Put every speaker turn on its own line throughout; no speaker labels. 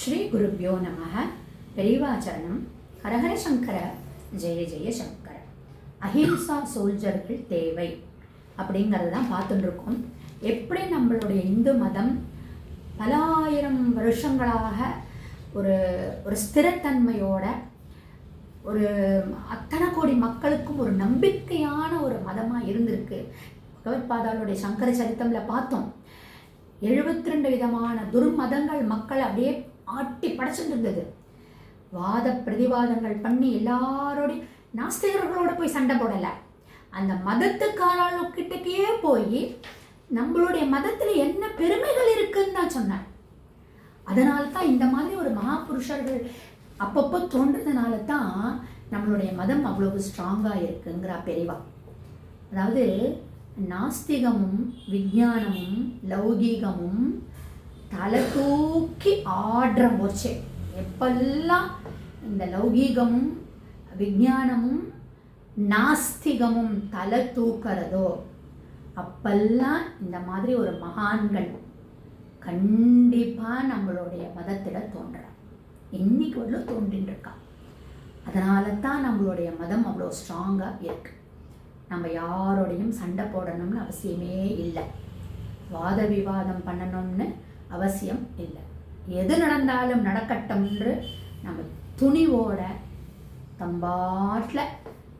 ஸ்ரீ குருப்பியோ நமக பெரிவாச்சரணம் ஹரஹர சங்கர. ஜெய ஜெய சங்கர. அஹிம்சா சோல்ஜர்கள் தேவை. அப்படிங்கிறத தான் பார்த்துட்டு இருக்கோம் எப்படி நம்மளுடைய இந்து மதம் பல ஆயிரம் வருஷங்களாக ஒரு ஒரு ஸ்திரத்தன்மையோட ஒரு அத்தனை கோடி மக்களுக்கும் ஒரு நம்பிக்கையான ஒரு மதமாக இருந்திருக்கு. பகவத்பாதாளுடைய சங்கர சரித்தமில் பார்த்தோம். எழுபத்தி ரெண்டு விதமான துர்மதங்கள் மக்களை அப்படியே ஆட்டி படைச்சுட்டு இருந்தது வாத பிரதிவாதங்கள் பண்ணி எல்லாரோடையும் நாஸ்திகர்களோட போய் சண்டை போடலை. அந்த மதத்துக்காரர்கிட்டக்கே போய் நம்மளுடைய மதத்தில் என்ன பெருமைகள் இருக்குன்னு தான் சொன்னேன். அதனால தான் இந்த மாதிரி ஒரு மகாபுருஷர்கள் அப்பப்போ தோன்றதுனால தான் நம்மளுடைய மதம் அவ்வளவு ஸ்ட்ராங்காக இருக்குங்கிறா பெரிவா. அதாவது நாஸ்திகமும் விஞ்ஞானமும் லௌகீகமும் தலை தூக்கி ஆடுற போச்சு எப்பெல்லாம் இந்த லௌகீகமும் விஞ்ஞானமும் நாஸ்திகமும் தலை தூக்கிறதோ அப்பெல்லாம் இந்த மாதிரி ஒரு மகான்கள் கண்டிப்பாக நம்மளுடைய மதத்தில் தோன்றார் இன்னைக்கு உள்ள தோன்றின்னு இருக்கா அதனால தான் நம்மளுடைய மதம் அவ்வளோ ஸ்ட்ராங்காக இருக்கு. நம்ம யாரோடையும் சண்டை போடணும்னு அவசியமே இல்லை. வாத விவாதம் பண்ணணும்னு அவசியம் இல்லை. எது நடந்தாலும் நடக்கட்டும்ன்று நம்ம துணிவோட தம்பாட்டில்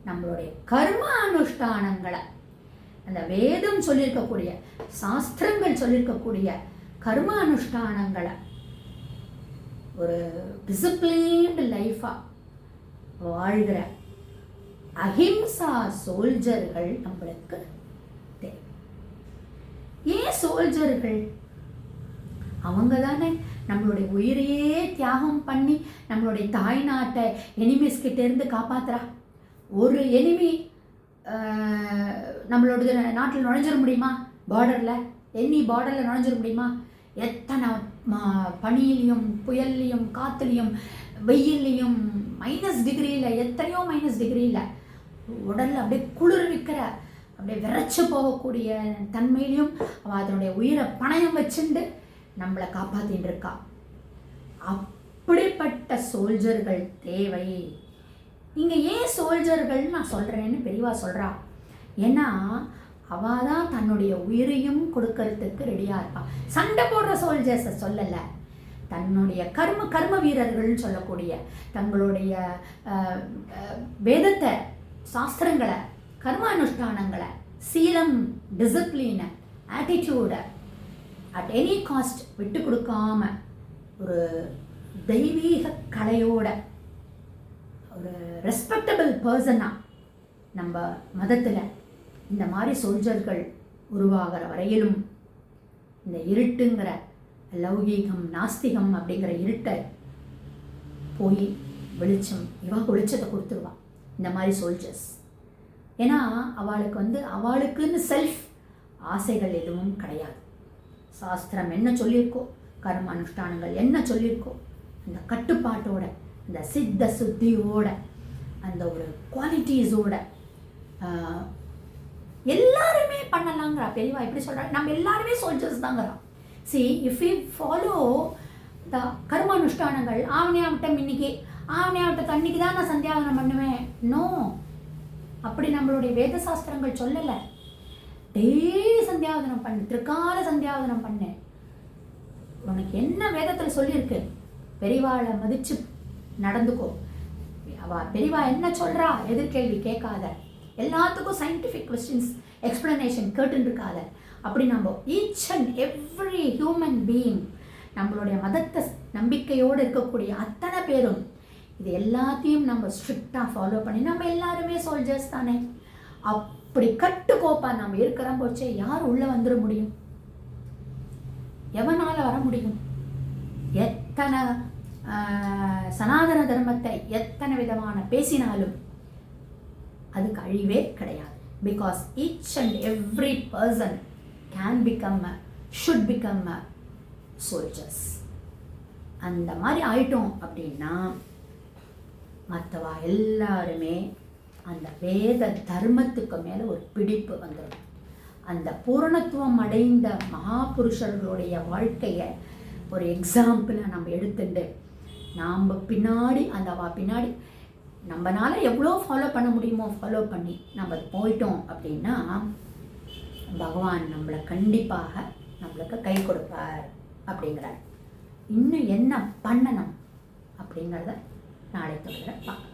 நம்மளுடைய கர்ம அனுஷ்டானங்களை அந்த வேதம் சொல்லியிருக்கக்கூடிய சாஸ்திரங்கள் சொல்லியிருக்கக்கூடிய கர்ம அனுஷ்டானங்களை ஒரு டிசிப்ளின்டு லைஃபாக வாழ்கிற அஹிம்சா சோல்ஜர்கள் நம்மளுக்கு தேவை. ஏன் சோல்ஜர்கள் அவங்க தானே நம்மளுடைய உயிரையே தியாகம் பண்ணி நம்மளுடைய தாய் நாட்டை எனிமீஸ்கிட்டேருந்து காப்பாத்துறா. ஒரு எனிமி நம்மளோட நாட்டில் நுழைஞ்சிட முடியுமா? பார்டரில் எனி பார்டரில் நுழைஞ்சிட முடியுமா? எத்தனை பனியிலையும் புயல்லையும் காற்றுலையும் வெயில்லையும் மைனஸ் டிகிரியில் எத்தனையோ மைனஸ் டிகிரியில் உடலில் அப்படியே குளிர்விக்கிற அப்படியே விரைச்சி போகக்கூடிய தன்மையிலையும் அவள் அதனுடைய உயிரை பணயம் வச்சுண்டு நம்மளை காப்பாற்றின்னு இருக்கா அப்படிப்பட்ட சோல்ஜர்கள் தேவை. இங்கே ஏன் சோல்ஜர்கள் நான் சொல்கிறேன்னு பெரியவா சொல்கிறா ஏன்னா அவள் தான் தன்னுடைய உயிரையும் கொடுக்கறதுக்கு ரெடியாக இருப்பாள் சண்டை போடுற சோல்ஜர்ஸை சொல்லலை. தன்னுடைய கர்ம கர்ம வீரர்கள்னு சொல்லக்கூடிய தங்களுடைய வேதத்தை சாஸ்திரங்களை கர்ம அனுஷ்டானங்களை சீலம் டிசிப்ளினை ஆட்டிடியூடை அட் எனி காஸ்ட் விட்டு கொடுக்காம ஒரு தெய்வீக கலையோட ஒரு ரெஸ்பெக்டபிள் பர்சனாக நம்ம மதத்தில் இந்த மாதிரி சோல்ஜர்கள் உருவாகிற வரையிலும் இந்த இருட்டுங்கிற லௌகீகம் நாஸ்திகம் அப்படிங்கிற இருட்டை போய் வெளிச்சம் இவா வெளிச்சத்தை கொடுத்துருவா. இந்த மாதிரி சோல்ஜர்ஸ் ஏன்னா அவளுக்கு வந்து அவளுக்குன்னு செல்ஃப் ஆசைகள் எதுவும் கிடையாது. சாஸ்திரம் என்ன சொல்லியிருக்கோ கர்ம அனுஷ்டானங்கள் என்ன சொல்லியிருக்கோ அந்த கட்டுப்பாட்டோட அந்த சித்த சுத்தியோட அந்த ஒரு குவாலிட்டிஸோட எல்லாருமே பண்ணலாங்கிறா பெரியவா. எப்படி சொல்கிறா நம்ம எல்லாருமே soldiers தாங்கிறா. See if you follow the கர்ம அனுஷ்டானங்கள் ஆவணியாவட்டம் இன்னைக்கு ஆவணியாவட்டத்தை அன்னைக்கு தான் நான் சந்தியாவனம் பண்ணுவேன். நோ அப்படி நம்மளுடைய வேத சாஸ்திரங்கள் சொல்லலை. டெய்லி சந்தியாவதனம் பண்ணு திருக்கால சந்தியாவதனம் பண்ணு. உனக்கு என்ன வேதத்தில் சொல்லியிருக்கு? பெரிவாளை மதிச்சு நடந்துக்கோ. அவ பெரிவா என்ன சொல்றா? எதிர்கேள்வி கேட்காத. எல்லாத்துக்கும் சயின்டிஃபிக் கொஸ்டின்ஸ் எக்ஸ்பிளனேஷன் கேட்டுன்னு இருக்காத அப்படி நம்ம each and every human being நம்மளுடைய மதத்தை நம்பிக்கையோடு இருக்கக்கூடிய அத்தனை பேரும் இது எல்லாத்தையும் நம்ம ஸ்ட்ரிக்டாக ஃபாலோ பண்ணி நம்ம எல்லாருமே சோல்ஜர்ஸ் தானே. அப்படி கட்டுக்கோப்பா நம்ம இருக்கிறோம் போச்சே யார் உள்ளே வந்துட முடியும்? எவனால் வர முடியும்? எத்தனை சனாதன தர்மத்தை எத்தனை விதமான பேசினாலும் அதுக்கு அழிவே கிடையாது. Because each and every person can become a should become a soldiers அந்த மாதிரி ஆயிட்டோம் அப்படின்னா மற்றவா எல்லாருமே அந்த வேத தர்மத்துக்கு மேலே ஒரு பிடிப்பு வந்துடும். அந்த பூரணத்துவம் அடைந்த மகாபுருஷர்களுடைய வாழ்க்கையை ஒரு எக்ஸாம்பிளை நம்ம எடுத்துட்டு நாம் பின்னாடி அந்த வா பின்னாடி நம்மனால எவ்வளோ ஃபாலோ பண்ண முடியுமோ ஃபாலோ பண்ணி நம்ம அது போயிட்டோம் அப்படின்னா பகவான் நம்மளை கண்டிப்பாக நம்மளுக்கு கை கொடுப்பார் அப்படிங்கிறார். இன்னும் என்ன பண்ணணும் அப்படிங்கிறத நாளை தொடர பார்க்கலாம்.